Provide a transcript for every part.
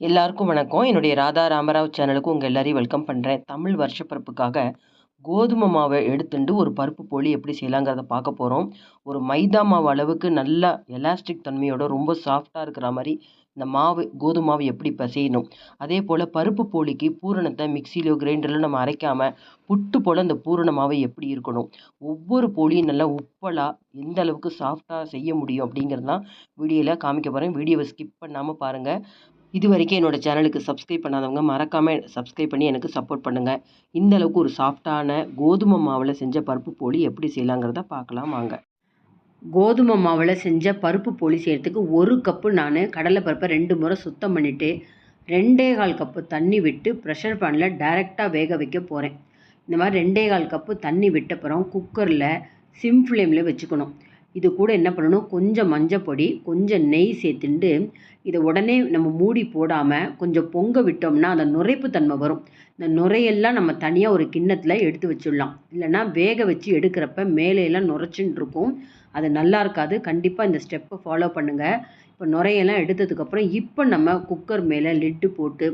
எல்லாருக்கும் வணக்கம். என்னுடைய ராதா ராமராவ் சேனலுக்கு உங்கள் எல்லாரையும் வெல்கம் பண்ணுறேன் தமிழ் வருஷப்பருப்புக்காக கோதுமை மாவை எடுத்துட்டு ஒரு பருப்பு போலி எப்படி செய்யலாங்கிறத பார்க்க போகிறோம் ஒரு மைதா மாவு அளவுக்கு நல்லா எலாஸ்டிக் தன்மையோட ரொம்ப சாஃப்டாக இருக்கிற மாதிரி இந்த மாவு கோதுமை மாவு எப்படி பிசையணும்? அதே போல் பருப்பு போலிக்கு பூரணத்தை மிக்சிலையோ கிரைண்டரிலோ நம்ம அரைக்காமல் புட்டு போல் அந்த பூரண மாவு எப்படி இருக்கணும்? ஒவ்வொரு போலியும் நல்லா உப்பலாக எந்த அளவுக்கு சாஃப்டாக செய்ய முடியும் அப்படிங்கிறது தான் வீடியோவில் காமிக்க போகிறேன் வீடியோவை ஸ்கிப் பண்ணாமல் பாருங்கள் இது வரைக்கும் என்னோடய சேனலுக்கு சப்ஸ்கிரைப் பண்ணாதவங்க மறக்காமல் சப்ஸ்கிரைப் பண்ணி எனக்கு சப்போர்ட் பண்ணுங்கள் இந்த அளவுக்கு ஒரு சாஃப்டான கோதுமை மாவில் செஞ்ச பருப்பு போலி எப்படி செய்யலாங்கிறத பார்க்கலாம் வாங்க. கோதுமை மாவில் செஞ்ச பருப்பு போலி செய்கிறதுக்கு ஒரு கப்பு நான் கடலைப்பருப்பை ரெண்டு முறை சுத்தம் பண்ணிவிட்டு ரெண்டே கால் கப்பு தண்ணி விட்டு ப்ரெஷர் பேனில் டைரெக்டாக வேக வைக்க போகிறேன் இந்த மாதிரி ரெண்டே கால் கப்பு தண்ணி விட்டப்புறம் குக்கரில் சிம் ஃப்ளேமில் வச்சுக்கணும். இது கூட என்ன பண்ணணும்? கொஞ்சம் மஞ்சள் பொடி கொஞ்சம் நெய் சேர்த்துண்டு இதை உடனே நம்ம மூடி போடாமல் கொஞ்சம் பொங்க விட்டோம்னா அந்த நுரைப்பு தன்மை வரும். இந்த நுரையெல்லாம் நம்ம தனியாக ஒரு கிண்ணத்தில் எடுத்து வச்சிடலாம். இல்லைன்னா வேக வச்சு எடுக்கிறப்ப மேலேயெல்லாம் நுரைச்சின்னு இருக்கும். அது நல்லா இருக்காது. கண்டிப்பாக இந்த ஸ்டெப்பை ஃபாலோ பண்ணுங்கள் இப்போ நுரையெல்லாம் எடுத்ததுக்கப்புறம் இப்போ நம்ம குக்கர் மேலே லிட்டு போட்டு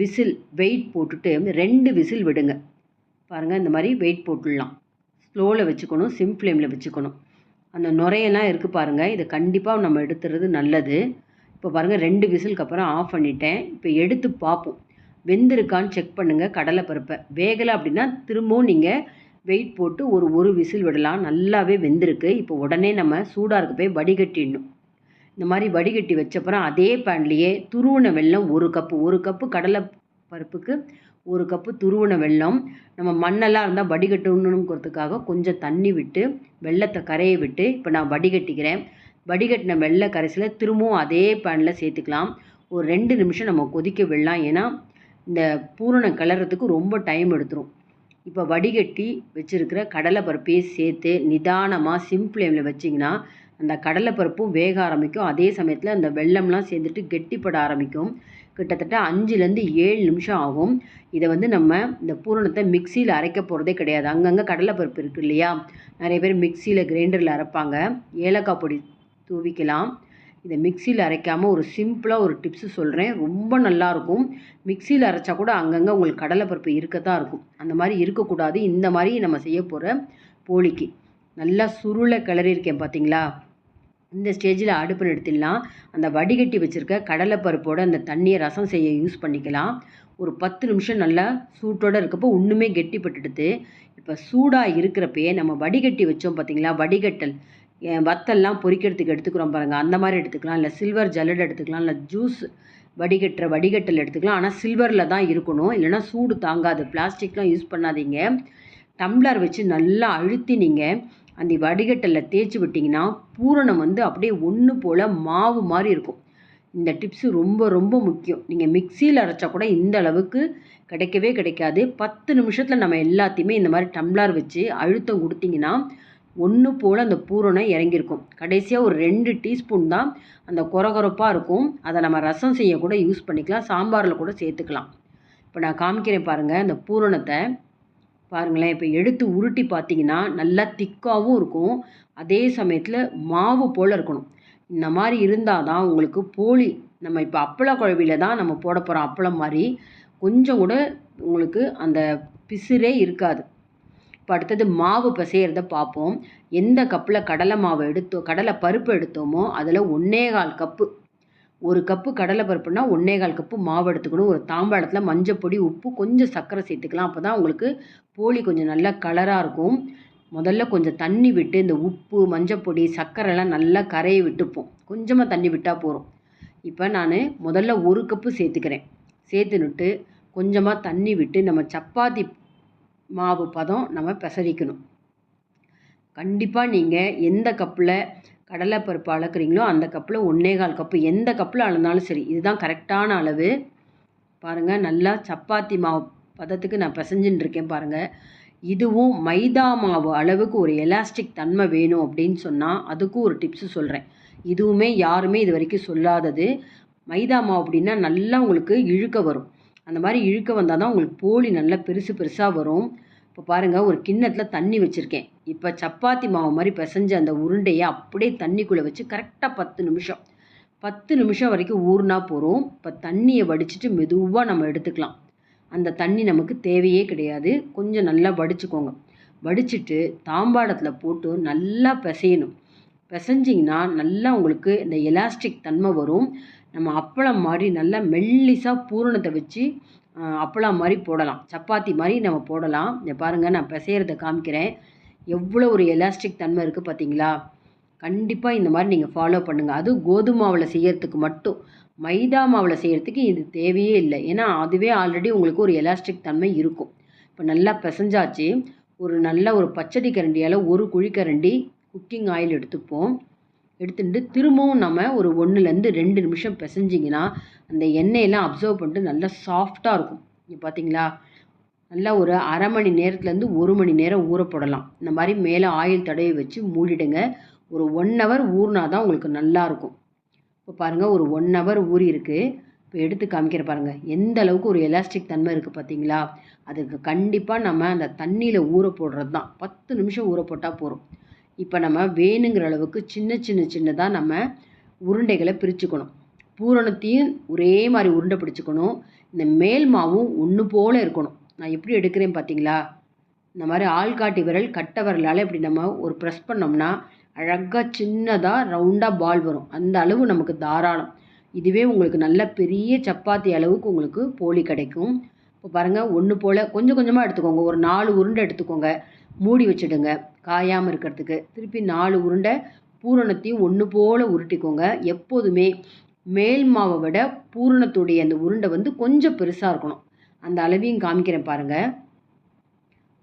விசில் வெயிட் போட்டுட்டு ரெண்டு விசில் விடுங்க. பாருங்கள் இந்த மாதிரி வெயிட் போட்டுடலாம். ஸ்லோவில் வச்சுக்கணும் சிம் ஃப்ளேமில் வச்சுக்கணும். அந்த நுரையெல்லாம் இருக்குது பாருங்கள் இதை கண்டிப்பாக நம்ம எடுத்துறது நல்லது. இப்போ பாருங்கள் ரெண்டு விசிலுக்கு அப்புறம் ஆஃப் பண்ணிட்டேன். இப்போ எடுத்து பார்ப்போம் வெந்திருக்கான்னு செக் பண்ணுங்கள் கடலைப்பருப்பை வேகலை அப்படின்னா திரும்பவும் நீங்கள் வெயிட் போட்டு ஒரு ஒரு விசில் விடலாம். நல்லாவே வெந்திருக்கு. இப்போ உடனே நம்ம சூடாக இருக்க போய் வடிகட்டிடணும். இந்த மாதிரி வடிகட்டி வச்சப்புறம் அதே பேன்லேயே துருவன வெள்ளம் ஒரு கப்பு ஒரு கப்பு கடலை பருப்புக்கு ஒரு கப்பு துருவின வெல்லம் நம்ம மண்ணெல்லாம் இருந்தால் வடிகட்டணுங்கிறதுக்காக கொஞ்சம் தண்ணி விட்டு வெள்ளத்தை கரைய விட்டு இப்போ நான் வடிகட்டிக்கிறேன். வடிகட்டின வெள்ளை கரைசலை திரும்பவும் அதே பேனில் சேர்த்துக்கலாம். ஒரு ரெண்டு நிமிஷம் நம்ம கொதிக்க விடலாம். ஏன்னா இந்த பூரணம் கிளறதுக்கு ரொம்ப டைம் எடுத்துரும். இப்போ வடிகட்டி வச்சுருக்கிற கடலைப்பருப்பையும் சேர்த்து நிதானமாக சிம் ஃப்ளேமில் வச்சிங்கன்னா அந்த கடலைப்பருப்பும் வேக ஆரம்பிக்கும். அதே சமயத்தில் அந்த வெள்ளம்லாம் சேர்ந்துட்டு கெட்டிப்பட ஆரம்பிக்கும். கிட்டத்தட்ட அஞ்சுலேருந்து ஏழு நிமிஷம் ஆகும். இதை வந்து நம்ம இந்த பூரணத்தை மிக்சியில் அரைக்க போகிறதே கிடையாது. அங்கங்கே கடலைப்பருப்பு இருக்குது இல்லையா? நிறைய பேர் மிக்சியில் கிரைண்டரில் அரைப்பாங்க. ஏலக்காய் பொடி தூவிக்கலாம். இதை மிக்சியில் அரைக்காமல் ஒரு சிம்பிளாக ஒரு டிப்ஸு சொல்கிறேன் ரொம்ப நல்லாயிருக்கும். மிக்சியில் அரைச்சா கூட அங்கங்கே உங்களுக்கு கடலைப்பருப்பு இருக்க தான் இருக்கும். அந்த மாதிரி இருக்கக்கூடாது. இந்த மாதிரி நம்ம செய்ய போகிற போலிக்கு. நல்லா சுருளை கிளறியிருக்கேன் பார்த்தீங்களா? இந்த ஸ்டேஜில் அடுப்பு நிறுத்திடலாம். அந்த வடிகட்டி வச்சுருக்க கடலைப்பருப்போட அந்த தண்ணியை ரசம் செய்ய யூஸ் பண்ணிக்கலாம். ஒரு பத்து நிமிஷம் நல்லா சூட்டோடு இருக்கப்போ ஒன்றுமே கெட்டிப்பட்டுடுது. இப்போ சூடாக இருக்கிறப்பயே நம்ம வடிகட்டி வச்சோம் பார்த்தீங்களா வடிகட்டல். வத்தல்லாம் பொறிக்கிறதுக்கு எடுத்துக்கிறோம் பாருங்கள் அந்த மாதிரி எடுத்துக்கலாம். இல்லை சில்வர் ஜல்லட் எடுத்துக்கலாம். இல்லை ஜூஸ் வடிகட்டுற வடிகட்டல் எடுத்துக்கலாம். ஆனால் சில்வரில் தான் இருக்கணும். இல்லைனா சூடு தாங்காது. பிளாஸ்டிக்லாம் யூஸ் பண்ணாதீங்க. டம்ளர் வச்சு நல்லா அழுத்தி நீங்கள் அந்த வடிகட்டலில் தேய்ச்சி விட்டிங்கன்னா பூரணம் வந்து அப்படியே ஒன்று போல் மாவு மாதிரி இருக்கும். இந்த டிப்ஸு ரொம்ப ரொம்ப முக்கியம். நீங்கள் மிக்சியில் அரைச்சா கூட இந்த அளவுக்கு கிடைக்கவே கிடைக்காது. பத்து நிமிஷத்தில் நம்ம எல்லாத்தையுமே இந்த மாதிரி டம்ளர் வச்சு அழுத்தம் கொடுத்தீங்கன்னா ஒன்று போல் அந்த பூரணம் இறங்கியிருக்கும். கடைசியாக ஒரு ரெண்டு டீஸ்பூன் தான் அந்த கொரகொரப்பாக இருக்கும். அதை நம்ம ரசம் செய்ய கூட யூஸ் பண்ணிக்கலாம். சாம்பாரில் கூட சேர்த்துக்கலாம். இப்போ நான் காமிக்கிறேன் பாருங்கள் அந்த பூரணத்தை பாருங்களேன் இப்போ எடுத்து உருட்டி பார்த்தீங்கன்னா நல்லா திக்காகவும் இருக்கும். அதே சமயத்தில் மாவு போல் இருக்கணும். இந்த மாதிரி இருந்தால் தான் உங்களுக்கு போலி. நம்ம இப்போ அப்பள குழவியில் தான் நம்ம போட போகிறோம் அப்பளம் மாதிரி. கொஞ்சம் கூட உங்களுக்கு அந்த பிசுரே இருக்காது. இப்போ அடுத்தது மாவு பிசையிறத பார்ப்போம். எந்த கப்பில் கடலை மாவு எடுத்தோ கடலை பருப்பு எடுத்தோமோ அதில் ஒன்றே கால் கப்பு ஒரு கப்பு கடலை பருப்புனா ஒன்றே கால் கப்பு மாவு எடுத்துக்கணும். ஒரு தாம்பாளத்தில் மஞ்சப்பொடி உப்பு கொஞ்சம் சர்க்கரை சேர்த்துக்கலாம். அப்போ தான் உங்களுக்கு போலி கொஞ்சம் நல்லா கலராக இருக்கும். முதல்ல கொஞ்சம் தண்ணி விட்டு இந்த உப்பு மஞ்சப்பொடி சர்க்கரைலாம் நல்லா கரையை விட்டுப்போம். கொஞ்சமாக தண்ணி விட்டால் போகிறோம் இப்போ நான் முதல்ல ஒரு கப்பு சேர்த்துக்கிறேன். சேர்த்துனுட்டு கொஞ்சமாக தண்ணி விட்டு நம்ம சப்பாத்தி மாவு பதம் நம்ம பிசறிக்கணும் கண்டிப்பாக நீங்கள் எந்த கப்பில் கடலைப்பருப்பு அளக்குறீங்களோ அந்த கப்பில் ஒன்றே கால் கப்பு. எந்த கப்பில் அளந்தாலும் சரி இதுதான் கரெக்டான அளவு. பாருங்கள் நல்லா சப்பாத்தி மாவு பதத்துக்கு நான் பிசைஞ்சுன்னு இருக்கேன் பாருங்கள் இதுவும் மைதா மாவு அளவுக்கு ஒரு எலாஸ்டிக் தன்மை வேணும் அப்படின்னு சொன்னால் அதுக்கும் ஒரு டிப்ஸு சொல்கிறேன் இதுவுமே யாருமே இது வரைக்கும் சொல்லாதது. மைதா மாவு அப்படின்னா நல்லா உங்களுக்கு இழுக்க வரும். அந்த மாதிரி இழுக்க வந்தால் தான் உங்களுக்கு போலி நல்லா பெருசு பெருசாக வரும். இப்போ பாருங்கள் ஒரு கிண்ணத்தில் தண்ணி வச்சுருக்கேன். இப்போ சப்பாத்தி மாவு மாதிரி பிசைஞ்ச அந்த உருண்டையை அப்படியே தண்ணிக்குள்ளே வச்சு கரெக்டாக பத்து நிமிஷம் பத்து நிமிஷம் வரைக்கும் ஊறினா போதும். இப்போ தண்ணியை வடிச்சிட்டு மெதுவாக நம்ம எடுத்துக்கலாம். அந்த தண்ணி நமக்கு தேவையே கிடையாது. கொஞ்சம் நல்லா வடிச்சுக்கோங்க. வடிச்சிட்டு தாம்பாளத்தில் போட்டு நல்லா பிசையணும். பிசைஞ்சிங்கன்னா நல்லா உங்களுக்கு இந்த எலாஸ்டிக் தன்மை வரும். நம்ம அப்பளம் மாதிரி நல்லா மெல்லிசாக பூரணத்தை வச்சு அப்பளம் மாதிரி போடலாம். சப்பாத்தி மாதிரி நம்ம போடலாம். இதை பாருங்கள் நான் பிசையிறத காமிக்கிறேன். எவ்வளோ ஒரு எலாஸ்டிக் தன்மை இருக்குது பார்த்தீங்களா கண்டிப்பாக இந்த மாதிரி நீங்கள் ஃபாலோ பண்ணுங்கள் அதுவும் கோதுமை மாவில் செய்யறதுக்கு மட்டும். மைதா மாவில் செய்கிறதுக்கு இது தேவையே இல்லை. ஏன்னா அதுவே ஆல்ரெடி உங்களுக்கு ஒரு எலாஸ்டிக் தன்மை இருக்கும். இப்போ நல்லா பிசைஞ்சாச்சு. ஒரு நல்ல ஒரு பச்சடி கரண்டியால் ஒரு குழிக்கரண்டி குக்கிங் ஆயில் எடுத்துப்போம். எடுத்துட்டு திரும்பவும் நம்ம ஒரு ஒன்றுலேருந்து ரெண்டு நிமிஷம் பிசைஞ்சிங்கன்னா அந்த எண்ணெயெல்லாம் அப்சர்வ் பண்ணிட்டு நல்லா சாஃப்டாக இருக்கும். இங்கே பார்த்தீங்களா நல்லா ஒரு அரை மணி நேரத்துலேருந்து ஒரு மணி நேரம் ஊற போடலாம். இந்த மாதிரி மேலே ஆயில் தடவி வச்சு மூடிடுங்க. ஒரு ஒன் ஹவர் ஊறினா தான் உங்களுக்கு நல்லாயிருக்கும் இப்போ பாருங்கள் ஒரு ஒன் ஹவர் ஊறி இருக்குது இப்போ எடுத்து காமிக்கிற பாருங்கள் எந்த அளவுக்கு ஒரு எலாஸ்டிக் தன்மை இருக்குது பார்த்தீங்களா அதுக்கு கண்டிப்பாக நம்ம அந்த தண்ணியில் ஊற போடுறது தான். பத்து நிமிஷம் ஊற போட்டால் போதும். இப்போ நம்ம வேணுங்கிற அளவுக்கு சின்ன சின்ன சின்னதாக நம்ம உருண்டைகளை பிரிச்சுக்கணும். பூரணத்தையும் ஒரே மாதிரி உருண்டை பிடிச்சிக்கணும். இந்த மேல் மாவும் ஒன்று போல் இருக்கணும். நான் எப்படி எடுக்கிறேன் பார்த்தீங்களா இந்த மாதிரி ஆள்காட்டி விரல் கட்டை விரலால் இப்படி நம்ம ஒரு ப்ரெஸ் பண்ணோம்னா அழகாக சின்னதாக ரவுண்டாக பால் வரும். அந்த அளவு நமக்கு தாராளம். இதுவே உங்களுக்கு நல்ல பெரிய சப்பாத்தி அளவுக்கு உங்களுக்கு போலி கிடைக்கும். இப்போ பாருங்கள் ஒன்று போல் கொஞ்சம் கொஞ்சமாக எடுத்துக்கோங்க. ஒரு நாலு உருண்டை எடுத்துக்கோங்க. மூடி வச்சுடுங்க. காயாமல் இருக்கிறதுக்கு. திருப்பி நாலு உருண்டை பூரணத்தையும் ஒன்று போல் உருட்டிக்கோங்க. எப்போதுமே மேல் மாவை விட பூரணத்துடைய அந்த உருண்டை வந்து கொஞ்சம் பெருசாக இருக்கணும். அந்த அளவையும் காமிக்கிறேன் பாருங்கள்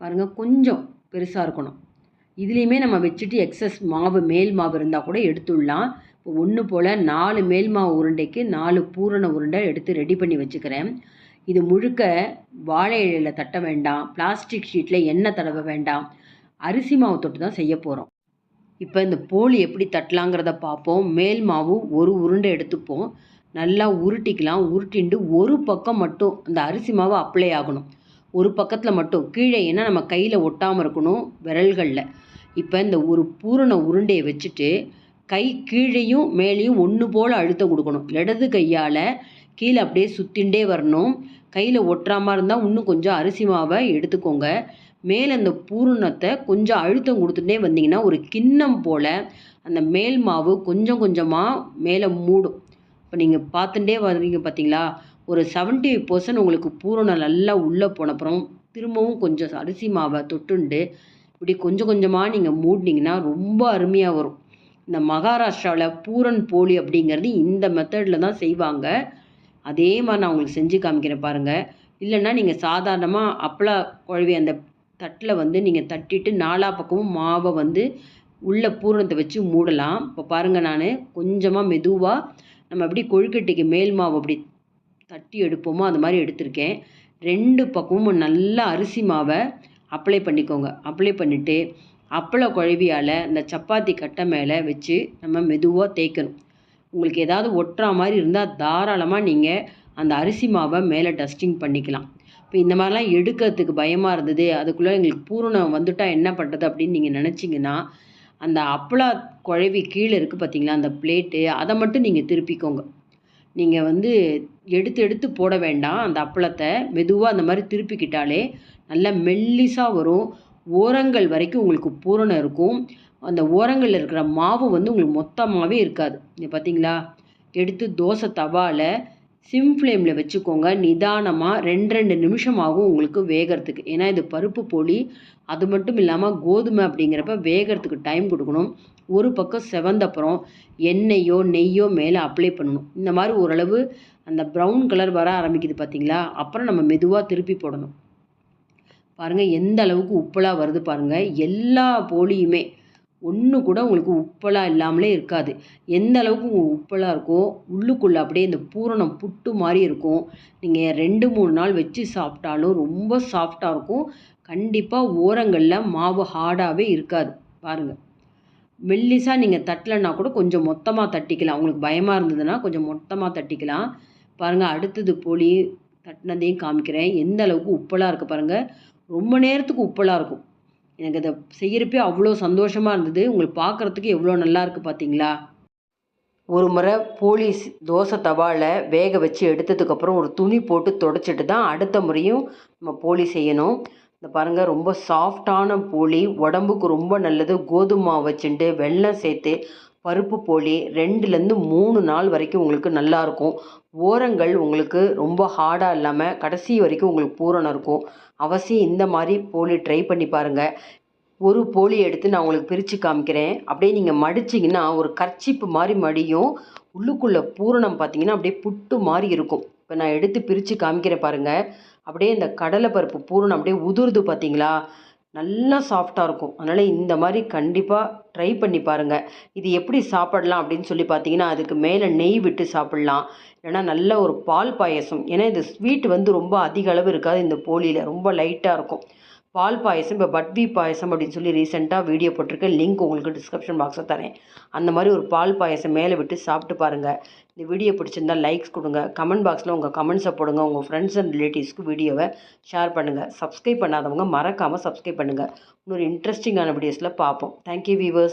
பாருங்கள் கொஞ்சம் பெருசாக இருக்கணும். இதுலேயுமே நம்ம வச்சுட்டு எக்ஸஸ் மாவு மேல் மாவு இருந்தால் கூட எடுத்துடலாம். இப்போ ஒன்று போல் நாலு மேல் மாவு உருண்டைக்கு நாலு பூரண உருண்டை எடுத்து ரெடி பண்ணி வச்சுக்கிறேன். இது முழுக்க வாழை இலையில் தட்ட வேண்டாம் பிளாஸ்டிக் ஷீட்டில் எண்ணெய் தடவ வேண்டாம். அரிசி மாவு தொட்டு தான் செய்ய போகிறோம் இப்போ இந்த போலி எப்படி தட்டலாங்கிறத பார்ப்போம் மேல் மாவு ஒரு உருண்டை எடுத்துப்போம். நல்லா உருட்டிக்கலாம். உருட்டிண்டு ஒரு பக்கம் மட்டும் அந்த அரிசி மாவு அப்ளை ஆகணும். ஒரு பக்கத்தில் மட்டும். கீழே ஏன்னா நம்ம கையில் ஒட்டாமல் இருக்கணும் விரல்களில். இப்போ இந்த ஒரு பூரண உருண்டையை வச்சுட்டு கை கீழேயும் மேலேயும் ஒன்று போல் அழுத்தம் கொடுக்கணும். இடது கையால் கீழே அப்படியே சுற்றிண்டே வரணும். கையில் ஒட்டுறாமல் இருந்தால் இன்னும் கொஞ்சம் அரிசி மாவை எடுத்துக்கோங்க. மேலே அந்த பூரணத்தை கொஞ்சம் அழுத்தம் கொடுத்துட்டே வந்தீங்கன்னா ஒரு கிண்ணம் போல் அந்த மேல் மாவு கொஞ்சம் கொஞ்சமாக மேலே மூடும். இப்போ நீங்கள் பார்த்துட்டே வர்றீங்க பார்த்தீங்களா? ஒரு செவன்ட்டி பர்சன்ட் உங்களுக்கு பூரணம் நல்லா உள்ளே போனப்புறம் திரும்பவும் கொஞ்சம் அரிசி மாவை தொட்டுண்டு இப்படி கொஞ்சம் கொஞ்சமாக நீங்கள் மூடினீங்கன்னா ரொம்ப அருமையாக வரும். இந்த மகாராஷ்டிராவில் பூரன் போலி அப்படிங்கிறது இந்த மெத்தடில் தான் செய்வாங்க. அதே மாதிரி நான் உங்களுக்கு செஞ்சு காமிக்கிறேன் பாருங்கள் இல்லைன்னா நீங்கள் சாதாரணமாக அப்பளா குழவி அந்த தட்டில் வந்து நீங்கள் தட்டிட்டு நாலா பக்கமும் மாவை வந்து உள்ளே பூரணத்தை வச்சு மூடலாம். இப்போ பாருங்கள் நான் கொஞ்சமாக மெதுவாக நம்ம எப்படி கொழுக்கட்டைக்கு மேல் மாவு அப்படி தட்டி எடுப்போமோ அந்த மாதிரி எடுத்திருக்கேன். ரெண்டு பக்கமும் நல்லா அரிசி மாவை அப்ளை பண்ணிக்கோங்க. அப்ளை பண்ணிவிட்டு அப்பள குழவியால் இந்த சப்பாத்தி கட்டை மேலே வச்சு நம்ம மெதுவாக தேய்க்கணும். உங்களுக்கு ஏதாவது ஒட்டுறா மாதிரி இருந்தால் தாராளமாக நீங்கள் அந்த அரிசி மாவை மேலே டஸ்டிங் பண்ணிக்கலாம். இப்போ இந்த மாதிரிலாம் எடுக்கிறதுக்கு பயமாக இருந்தது. அதுக்குள்ளே எங்களுக்கு பூரணம் வந்துட்டால் என்ன பண்ணுறது அப்படின்னு நீங்கள் நினச்சிங்கன்னா அந்த அப்பளா குழவி கீழே இருக்குது பார்த்தீங்களா அந்த பிளேட்டு அதை மட்டும் நீங்கள் திருப்பிக்கோங்க. நீங்கள் வந்து எடுத்து எடுத்து போட வேண்டாம். அந்த அப்பளத்தை மெதுவாக அந்த மாதிரி திருப்பிக்கிட்டாலே நல்லா மெல்லிசாக வரும். ஓரங்கள் வரைக்கும் உங்களுக்கு பூரணம் இருக்கும். அந்த ஓரங்களில் இருக்கிற மாவு வந்து உங்களுக்கு மொத்தமாகவே இருக்காது. இங்கே பார்த்தீங்களா எடுத்து தோசை தவாவில் சிம் ஃப்ளேமில் வச்சுக்கோங்க. நிதானமாக ரெண்டு ரெண்டு நிமிஷம் ஆகும் உங்களுக்கு வேகிறதுக்கு. ஏன்னா இது பருப்பு பொடி. அது மட்டும் இல்லாமல் கோதுமை அப்படிங்கிறப்ப வேகிறதுக்கு டைம் கொடுக்கணும். ஒரு பக்கம் செவந்தப்புறம் எண்ணெயோ நெய்யோ மேலே அப்ளை பண்ணணும். இந்த மாதிரி ஓரளவு அந்த ப்ரௌன் கலர் வர ஆரம்பிக்குது பார்த்தீங்களா அப்புறம் நம்ம மெதுவாக திருப்பி போடணும். பாருங்கள் எந்த அளவுக்கு உப்பலாக வருது பாருங்கள் எல்லா போலியுமே ஒன்று கூட உங்களுக்கு உப்பலாக இல்லாமலே இருக்காது. எந்த அளவுக்கு உப்பெல்லாம் உப்பலாக இருக்கோ உள்ளுக்குள்ளே அப்படியே இந்த பூரணம் புட்டு மாதிரி இருக்கும். நீங்கள் ரெண்டு மூணு நாள் வச்சு சாப்பிட்டாலும் ரொம்ப சாஃப்டாக இருக்கும். கண்டிப்பாக ஓரங்களில் மாவு ஹார்டாகவே இருக்காது. பாருங்கள் மெல்லிசாக நீங்கள் தட்டலைன்னா கூட கொஞ்சம் மொத்தமாக தட்டிக்கலாம். உங்களுக்கு பயமாக இருந்ததுன்னா கொஞ்சம் மொத்தமாக தட்டிக்கலாம். பாருங்கள் அடுத்தது போலி தட்டினதையும் காமிக்கிறேன். எந்த அளவுக்கு உப்பலாக இருக்குது பாருங்கள் ரொம்ப நேரத்துக்கு உப்பலாக இருக்கும். எனக்கு அதை செய்கிறப்பே அவ்வளோ சந்தோஷமாக இருந்தது. உங்களுக்கு பார்க்குறதுக்கு எவ்வளோ நல்லா இருக்குது பார்த்தீங்களா? ஒரு முறை போலீஸ் தோசை தவாவில் வேக வச்சு எடுத்ததுக்கப்புறம் ஒரு துணி போட்டு தொடச்சிட்டு தான் அடுத்த முறையும் நம்ம போலி செய்யணும். இந்த பாருங்கள் ரொம்ப சாஃப்டான போலி உடம்புக்கு ரொம்ப நல்லது. கோதுமை வச்சுட்டு வெல்லம் சேர்த்து பருப்பு போலி ரெண்டுலேருந்து மூணு நாள் வரைக்கும் உங்களுக்கு நல்லாயிருக்கும் ஓரங்கள் உங்களுக்கு ரொம்ப ஹார்டாக இல்லாமல் கடைசி வரைக்கும் உங்களுக்கு பூரணம் இருக்கும். அவசியம் இந்த மாதிரி போலி ட்ரை பண்ணி பாருங்கள் ஒரு போலி எடுத்து நான் உங்களுக்கு பிரித்து காமிக்கிறேன். அப்படியே நீங்கள் மடிச்சிங்கன்னா ஒரு கர்ச்சிப்பு மாதிரி மடியும். உள்ளுக்குள்ளே பூரணம் பார்த்தீங்கன்னா அப்படியே புட்டு மாதிரி இருக்கும். இப்போ நான் எடுத்து பிரித்து காமிக்கிறேன் பாருங்கள் அப்படியே இந்த கடலைப்பருப்பு பூரணம் அப்படியே உதிர்து பார்த்தீங்களா நல்லா சாஃப்டாக இருக்கும். அதனால் இந்த மாதிரி கண்டிப்பாக ட்ரை பண்ணி பாருங்கள் இது எப்படி சாப்பிடலாம் அப்படின்னு சொல்லி பார்த்தீங்கன்னா அதுக்கு மேலே நெய் விட்டு சாப்பிட்லாம். இல்லைனா நல்ல ஒரு பால் பாயசம். ஏன்னா இந்த ஸ்வீட் வந்து ரொம்ப அதிக அளவு இருக்காது. இந்த போலியில் ரொம்ப லைட்டாக இருக்கும். பால் பாயசம் இப்போ பட்வி பாயசம் அப்படின்னு சொல்லி ரீசெண்டாக வீடியோ போட்டிருக்கேன் லிங்க் உங்களுக்கு டிஸ்கிரிப்ஷன் பாக்ஸில் தரேன். அந்த மாதிரி ஒரு பால் பாயசம் மேலே விட்டு சாப்பிட்டு பாருங்கள் இந்த வீடியோ பிடிச்சிருந்தா லைக்ஸ் கொடுங்க. கமெண்ட் பாக்ஸில் உங்கள் கமெண்ட்ஸை போடுங்க. உங்கள் ஃப்ரெண்ட்ஸ் அண்ட் ரிலேட்டிவ்ஸ்க்கு வீடியோவை ஷேர் பண்ணுங்கள் சப்ஸ்கிரைப் பண்ணாதவங்க மறக்காமல் சப்ஸ்கிரைப் பண்ணுங்கள் இன்னொரு இன்ட்ரெஸ்டிங்கான வீடியோஸில் பார்ப்போம். Thank you viewers